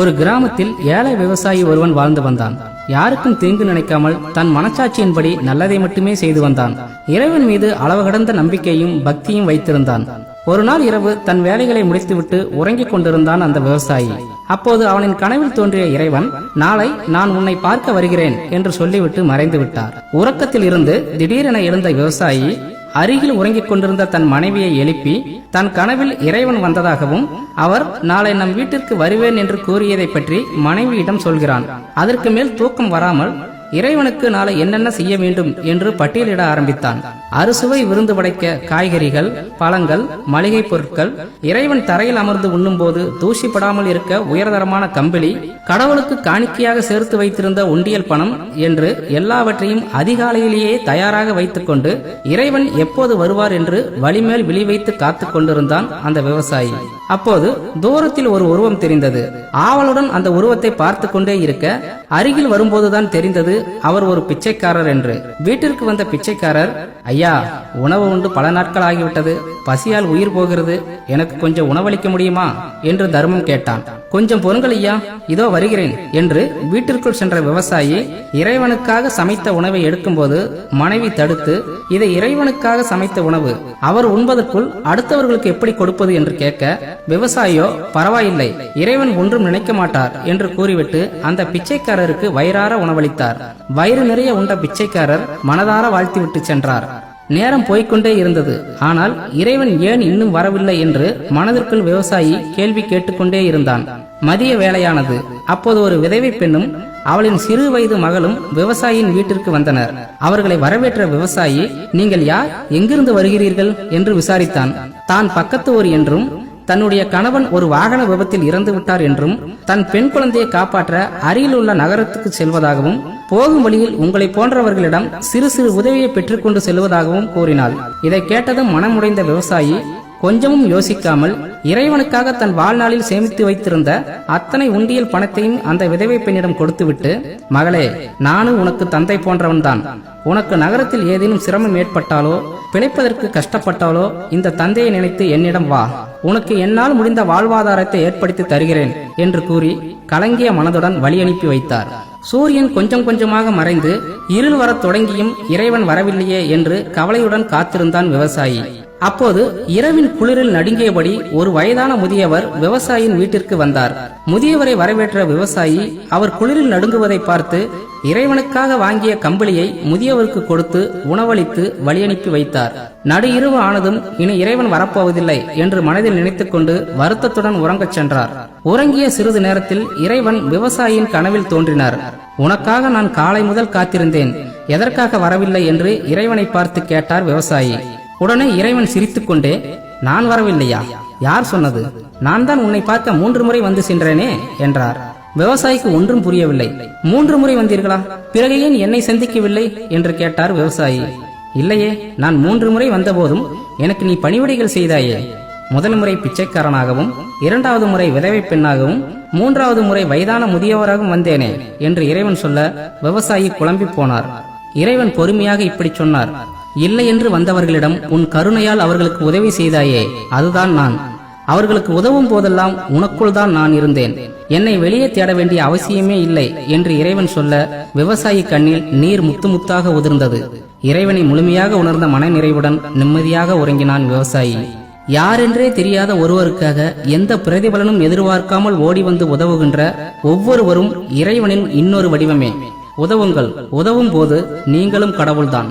ஒரு கிராமத்தில் ஏழை விவசாயி ஒருவன் வாழ்ந்து வந்தான். யாருக்கும் தீங்கு நினைக்காமல் தன் மனச்சாட்சியின்படி நல்லதை மட்டுமே செய்து வந்தான். இறைவன் மீது அளவு கடந்த நம்பிக்கையும் பக்தியும் வைத்திருந்தான். ஒரு நாள் இரவு தன் வேலைகளை முடித்துவிட்டு உறங்கிக் கொண்டிருந்தான் அந்த விவசாயி. அப்போது அவனின் கனவில் தோன்றிய இறைவன் நாளை நான் உன்னை பார்க்க வருகிறேன் என்று சொல்லிவிட்டு மறைந்து விட்டார் உறக்கத்தில் இருந்து திடீரென எழுந்த விவசாயி அருகில் உறங்கிக் கொண்டிருந்த தன் மனைவியை எழுப்பி தன் கனவில் இறைவன் வந்ததாகவும் அவர் நாளை நம் வீட்டிற்கு வருவேன் என்று கூறியதை பற்றி மனைவியிடம் சொல்கிறான். அதற்கு மேல் தூக்கம் வராமல் இறைவனுக்கு நாளை என்னென்ன செய்ய வேண்டும் என்று பட்டியலிட ஆரம்பித்தான். அறுசுவை விருந்து படைக்க காய்கறிகள் பழங்கள் மளிகை பொருட்கள் இறைவன் தரையில் அமர்ந்து உண்ணும்போது தூசிப்படாமல் இருக்க உயர்தரமான கம்பளி கடவுளுக்கு காணிக்கையாக சேர்த்து வைத்திருந்த உண்டியல் பணம் என்று எல்லாவற்றையும் அதிகாலையிலேயே தயாராக வைத்துக்கொண்டு இறைவன் எப்போது வருவார் என்று வழிமேல் விழி வைத்து காத்துக் கொண்டிருந்தான் அந்த விவசாயி. அப்போது தூரத்தில் ஒரு உருவம் தெரிந்தது. ஆவலுடன் அந்த உருவத்தை பார்த்து கொண்டே இருக்க அருகில் வரும்போதுதான் தெரிந்தது அவர் ஒரு பிச்சைக்காரர் என்று. வீட்டிற்கு வந்த பிச்சைக்காரர் ஐயா உணவு உண்டு பல நாட்கள் ஆகிவிட்டது பசியால் உயிர் போகிறது. எனக்கு கொஞ்சம் உணவளிக்க முடியுமா? என்று தர்மம் கேட்டான். கொஞ்சம் பொருங்கள் ஐயா இதோ வருகிறேன் என்று வீட்டிற்குள் சென்ற விவசாயி இறைவனுக்காக சமைத்த உணவை எடுக்கும்போது மனைவி தடுத்து இதை இறைவனுக்காக சமைத்த உணவு. அவர் உண்பதற்குள் அடுத்தவர்களுக்கு எப்படி கொடுப்பது? என்று கேட்க விவசாயியோ பரவாயில்லை. இறைவன் ஒன்றும் நினைக்க மாட்டார். என்று கூறிவிட்டு அந்த பிச்சைக்காரருக்கு வயிறார உணவளித்தார். வயிறு நிறைய உண்ட பிச்சைக்காரர் மனதார வாழ்த்திவிட்டு சென்றார். நேரம் போய்க்கொண்டே இருந்தது. ஆனால் இறைவன் ஏன் இன்னும் வரவில்லை என்று மனதிற்குள் விவசாயி கேள்வி கேட்டுக்கொண்டே இருந்தான். மதிய வேலையானது அப்போது ஒரு விதவை பெண்ணும் அவளின் சிறு வயது மகளும் விவசாயியின் வீட்டிற்கு வந்தனர். அவர்களை வரவேற்ற விவசாயி நீங்கள் யார்? எங்கிருந்து வருகிறீர்கள்? என்று விசாரித்தான். தான் பக்கத்து ஊர் என்றும் தன்னுடைய கணவன் ஒரு வாகன விபத்தில் இறந்து விட்டார் என்றும் தன் பெண் குழந்தையை காப்பாற்ற அருகிலுள்ள நகரத்துக்கு செல்வதாகவும் போகும் வழியில் உங்களை போன்றவர்களிடம் சிறு சிறு உதவியை பெற்றுக்கொண்டு செல்வதாகவும் கூறினாள். இதை கேட்டதும் மனமுடைந்த விவசாயி கொஞ்சமும் யோசிக்காமல் இறைவனுக்காக தன் வாழ்நாளில் சேமித்து வைத்திருந்த அத்தனை உண்டியல் பணத்தையும் அந்த விதவை பெண்ணிடம் கொடுத்துவிட்டு மகளே நானும் உனக்கு தந்தை போன்றவன்தான். உனக்கு நகரத்தில் ஏதேனும் சிரமம் ஏற்பட்டாலோ பிழைப்பதற்கு கஷ்டப்பட்டாலோ இந்த தந்தையை நினைத்து என்னிடம் வா. உனக்கு என்னால் முடிந்த வாழ்வாதாரத்தை ஏற்படுத்தி தருகிறேன் என்று கூறி கலங்கிய மனதுடன் வழி அனுப்பி வைத்தார். சூரியன் கொஞ்சம் கொஞ்சமாக மறைந்து இருள் வரத் தொடங்கியும் இறைவன் வரவில்லையே என்று கவலையுடன் காத்திருந்தான் விவசாயி. அப்போது இரவின் குளிரில் நடுங்கியபடி ஒரு வயதான முதியவர் விவசாயியின் வீட்டிற்கு வந்தார். முதியவரை வரவேற்ற விவசாயி அவர் குளிரில் நடுங்குவதை பார்த்து இறைவனுக்காக வாங்கிய கம்பளியை முதியவருக்கு கொடுத்து உணவளித்து வழியனுப்பி வைத்தார். நடு இரவு ஆனதும் இனி இறைவன் வரப்போவதில்லை என்று மனதில் நினைத்துக்கொண்டு வருத்தத்துடன் உறங்கச் சென்றார். உறங்கிய சிறிது நேரத்தில் இறைவன் விவசாயியின் கனவில் தோன்றினார். உனக்காக நான் காலை முதல் காத்திருந்தேன். எதற்காக வரவில்லை? என்று இறைவனை பார்த்து கேட்டார் விவசாயி. உடனே இறைவன் சிரித்துக்கொண்டே நான் வரவில்லையா? யார் சொன்னது? நான் தான் உன்னை பார்க்க மூன்று முறை வந்து சென்றேனே என்றார். விவசாயிக்கு ஒன்றும் புரியவில்லை. மூன்று முறை வந்தீர்களா? பிறகு ஏன் என்னை சந்திக்கவில்லை? என்று கேட்டார் விவசாயி. இல்லையே நான் மூன்று முறை வந்தபோதும் எனக்கு நீ பணிவிடைகள் செய்தாயே. முதல் முறை பிச்சைக்காரனாகவும் இரண்டாவது முறை விதவை பெண்ணாகவும் மூன்றாவது முறை வயதான முதியவராகவும் வந்தேனே என்று இறைவன் சொல்ல விவசாயி குழம்பி போனார். இறைவன் பொறுமையாக இப்படி சொன்னார். இல்லை என்று வந்தவர்களிடம் உன் கருணையால் அவர்களுக்கு உதவி செய்தாயே அதுதான் நான். அவர்களுக்கு உதவும் போதெல்லாம் உனக்குள் தான் நான் இருந்தேன். என்னை வெளியே தேட வேண்டிய அவசியமே இல்லை என்று இறைவன் சொல்ல விவசாயி கண்ணில் நீர் முத்து முத்தாக உதிர்ந்தது. இறைவனை முழுமையாக உணர்ந்த மன நிறைவுடன் நிம்மதியாக உறங்கினான் விவசாயி. யாரென்றே தெரியாத ஒருவருக்காக எந்த பிரதிபலனும் எதிர்பார்க்காமல் ஓடி வந்து உதவுகின்ற ஒவ்வொருவரும் இறைவனின் இன்னொரு வடிவமே. உதவுங்கள். உதவும் போது நீங்களும் கடவுள்தான்.